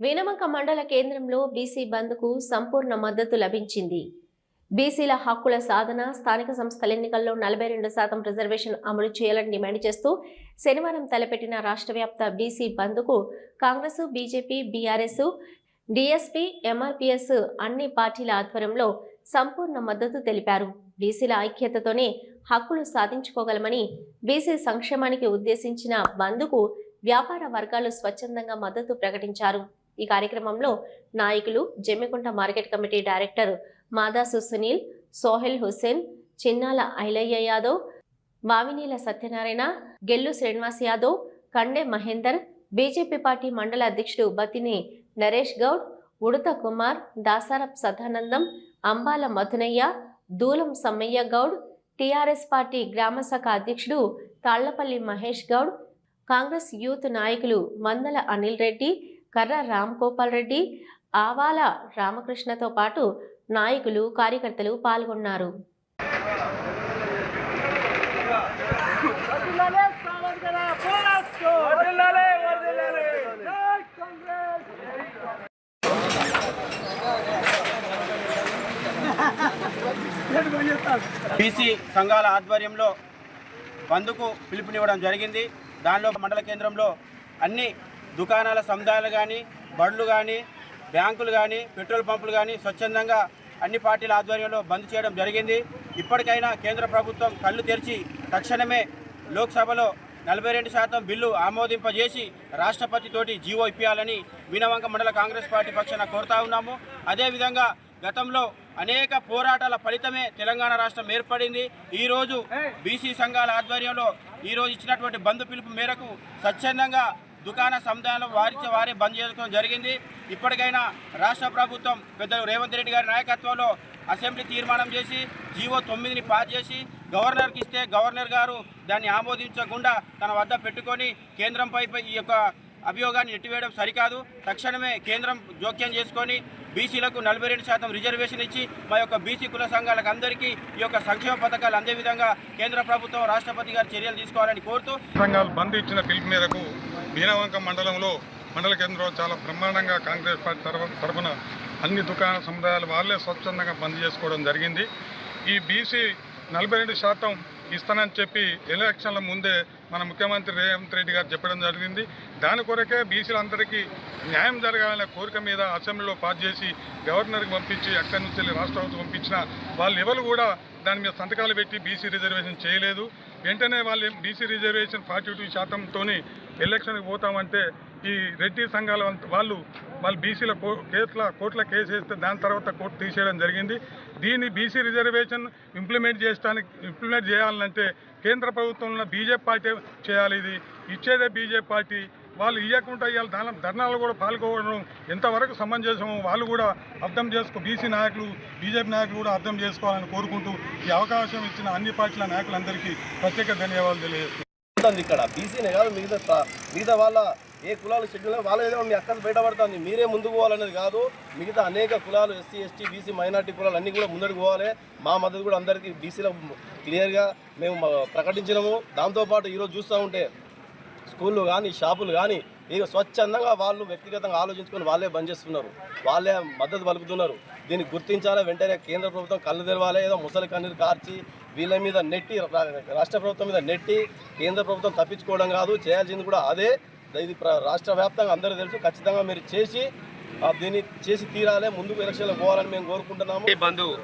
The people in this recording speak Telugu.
వినమక మండల కేంద్రంలో బీసీ బంద్కు సంపూర్ణ మద్దతు లభించింది. బీసీల హక్కుల సాధన స్థానిక సంస్థల ఎన్నికల్లో నలభై రెండు శాతం రిజర్వేషన్ అమలు చేయాలని డిమాండ్ చేస్తూ శనివారం తలపెట్టిన రాష్ట్ర వ్యాప్త బీసీ బంద్కు Congress BJP BRS DSP MRPS అన్ని పార్టీల ఆధ్వర్యంలో సంపూర్ణ మద్దతు తెలిపారు. బీసీల ఐక్యతతోనే హక్కులు సాధించుకోగలమని బీసీ సంక్షేమానికి ఉద్దేశించిన బంద్కు వ్యాపార వర్గాలు స్వచ్ఛందంగా మద్దతు ప్రకటించారు. ఈ కార్యక్రమంలో నాయకులు Jammikunta market committee director Madasu Sunil Sohail Hussain Chinnala Ailaiah Yadav Vavineela Satyanarayana Gellu Srinivas Yadav Kande Mahender BJP party మండల అధ్యక్షుడు బతిని నరేష్ గౌడ్ ఉడత కుమార్ దాసారప్ సదానందం అంబాల మధునయ్య దూలం సమ్మయ్య గౌడ్ టీఆర్ఎస్ పార్టీ గ్రామశాఖ అధ్యక్షుడు తాళ్ళపల్లి మహేష్ గౌడ్ కాంగ్రెస్ యూత్ నాయకులు మందల అనిల్ రెడ్డి కర్ర రామ్ గోపాల్ రెడ్డి ఆవాల రామకృష్ణతో పాటు నాయకులు కార్యకర్తలు పాల్గొన్నారు. బీసీ సంఘాల ఆధ్వర్యంలో బంద్కు పిలుపునివ్వడం జరిగింది. దానిలో మండల కేంద్రంలో అన్ని దుకాణాల సముదాయాలు కానీ బడులు కానీ బ్యాంకులు కానీ పెట్రోల్ పంపులు కానీ స్వచ్ఛందంగా అన్ని పార్టీల ఆధ్వర్యంలో బంద్ చేయడం జరిగింది. ఇప్పటికైనా కేంద్ర ప్రభుత్వం కళ్ళు తెరిచి తక్షణమే లోక్సభలో నలభై రెండు శాతం బిల్లు ఆమోదింపజేసి రాష్ట్రపతితోటి జీవో ఇప్పించాలని వీణవంక మండల కాంగ్రెస్ పార్టీ పక్షాన కోరుతా ఉన్నాము. అదేవిధంగా గతంలో అనేక పోరాటాల ఫలితమే తెలంగాణ రాష్ట్రం ఏర్పడింది. ఈరోజు బీసీ సంఘాల ఆధ్వర్యంలో ఈరోజు ఇచ్చినటువంటి బంధు పిలుపు మేరకు స్వచ్ఛందంగా దుకాణ సముదాయంలో వారిచే వారే బంద్ చేసుకోవడం జరిగింది. ఇప్పటికైనా రాష్ట్ర ప్రభుత్వం పెద్దలు రేవంత్ రెడ్డి గారి నాయకత్వంలో అసెంబ్లీ తీర్మానం చేసి జీవో తొమ్మిదిని పాస్ చేసి గవర్నర్కి ఇస్తే గవర్నర్ గారు దాన్ని ఆమోదించకుండా తన వద్ద పెట్టుకొని కేంద్రంపై ఈ యొక్క అభియోగాన్ని నెట్టివేయడం సరికాదు. తక్షణమే కేంద్రం జోక్యం చేసుకొని బీసీలకు నలభై రెండు శాతం రిజర్వేషన్ ఇచ్చి మా యొక్క బీసీ కుల సంఘాలకు అందరికీ ఈ యొక్క సంక్షేమ పథకాలు అందే విధంగా కేంద్ర ప్రభుత్వం రాష్ట్రపతి గారు చర్యలు తీసుకోవాలని కోరుతూ సంఘాలు బంద్ ఇచ్చిన పిలుపు మేరకు బీనావంక మండలంలో మండల కేంద్రంలో చాలా బ్రహ్మాండంగా కాంగ్రెస్ పార్టీ తరఫున అన్ని దుకాణ సముదాయాలు వాళ్ళే స్వచ్ఛందంగా బంద్ చేసుకోవడం జరిగింది. ఈ బీసీ నలభై రెండు శాతం ఇస్తానని చెప్పి ఎలక్షన్ల ముందే మన ముఖ్యమంత్రి రేవంత్ రెడ్డి గారు చెప్పడం జరిగింది. దాని కొరకే బీసీలందరికీ న్యాయం జరగాలనే కోరిక మీద అసెంబ్లీలో పాస్ చేసి గవర్నర్కి పంపించి అక్కడి నుంచి వెళ్ళి రాష్ట్ర పంపించిన వాళ్ళు ఎవరు కూడా దాని మీద సంతకాలు పెట్టి బీసీ రిజర్వేషన్ చేయలేదు. వెంటనే వాళ్ళు బీసీ రిజర్వేషన్ ఫార్టీ టూ శాతంతో ఎలక్షన్కి పోతామంటే ఈ రెడ్డి సంఘాల వాళ్ళు వాళ్ళు బీసీల కేసుల కోర్టుల కేసు వేస్తే దాని తర్వాత కోర్టు తీసేయడం జరిగింది. దీన్ని బీసీ రిజర్వేషన్ ఇంప్లిమెంట్ చేయడానికి ఇంప్లిమెంట్ చేయాలంటే కేంద్ర ప్రభుత్వంలో బీజేపీ పార్టీ చేయాలి. ఇది ఇచ్చేదే బీజేపీ పార్టీ వాళ్ళు ఇవ్వకుండా ఇవాళ దాని ధర్నాలు కూడా పాల్గొనడం ఎంతవరకు సమంజసం వాళ్ళు కూడా అర్థం చేసుకో బీసీ నాయకులు బీజేపీ నాయకులు కూడా అర్థం చేసుకోవాలని కోరుకుంటూ ఈ అవకాశం ఇచ్చిన అన్ని పార్టీల నాయకులందరికీ ప్రత్యేక ధన్యవాదాలు తెలియజేస్తుంది ఉంటుంది ఇక్కడ. బీసీనే కాదు మిగతా మిగతా వాళ్ళ ఏ కులాలు షెడ్యూల్ వాళ్ళ ఏదో మీ అక్కలు బయటపడుతుంది. మీరే ముందుకు పోవాలనేది కాదు. మిగతా అనేక కులాలు ఎస్సీ ఎస్టీ బీసీ మైనార్టీ కులాలు అన్నీ కూడా ముందడుకు పోవాలి. మా మద్దతు కూడా అందరికీ బీసీలో క్లియర్గా మేము ప్రకటించినాము. దాంతోపాటు ఈరోజు చూస్తూ ఉంటే స్కూళ్ళు కానీ షాపులు కానీ ఇక స్వచ్ఛందంగా వాళ్ళు వ్యక్తిగతంగా ఆలోచించుకొని వాళ్ళే బంద్ చేస్తున్నారు. వాళ్ళే మద్దతు పలుకుతున్నారు. దీన్ని గుర్తించాలా? వెంటనే కేంద్ర ప్రభుత్వం కళ్ళు తెరవాలి. ఏదో ముసలి కన్నీరు కార్చి వీళ్ళ మీద నెట్టి రాష్ట్ర ప్రభుత్వం మీద నెట్టి కేంద్ర ప్రభుత్వం తప్పించుకోవడం కాదు. చేయాల్సింది కూడా అదే. ఇది ప్ర- రాష్ట్ర వ్యాప్తంగా అందరూ తెలుసు. ఖచ్చితంగా మీరు చేసి దీన్ని చేసి తీరాలే. ముందుకు ఎలక్షన్లకు పోవాలని మేము కోరుకుంటున్నాము. ఈ బంధు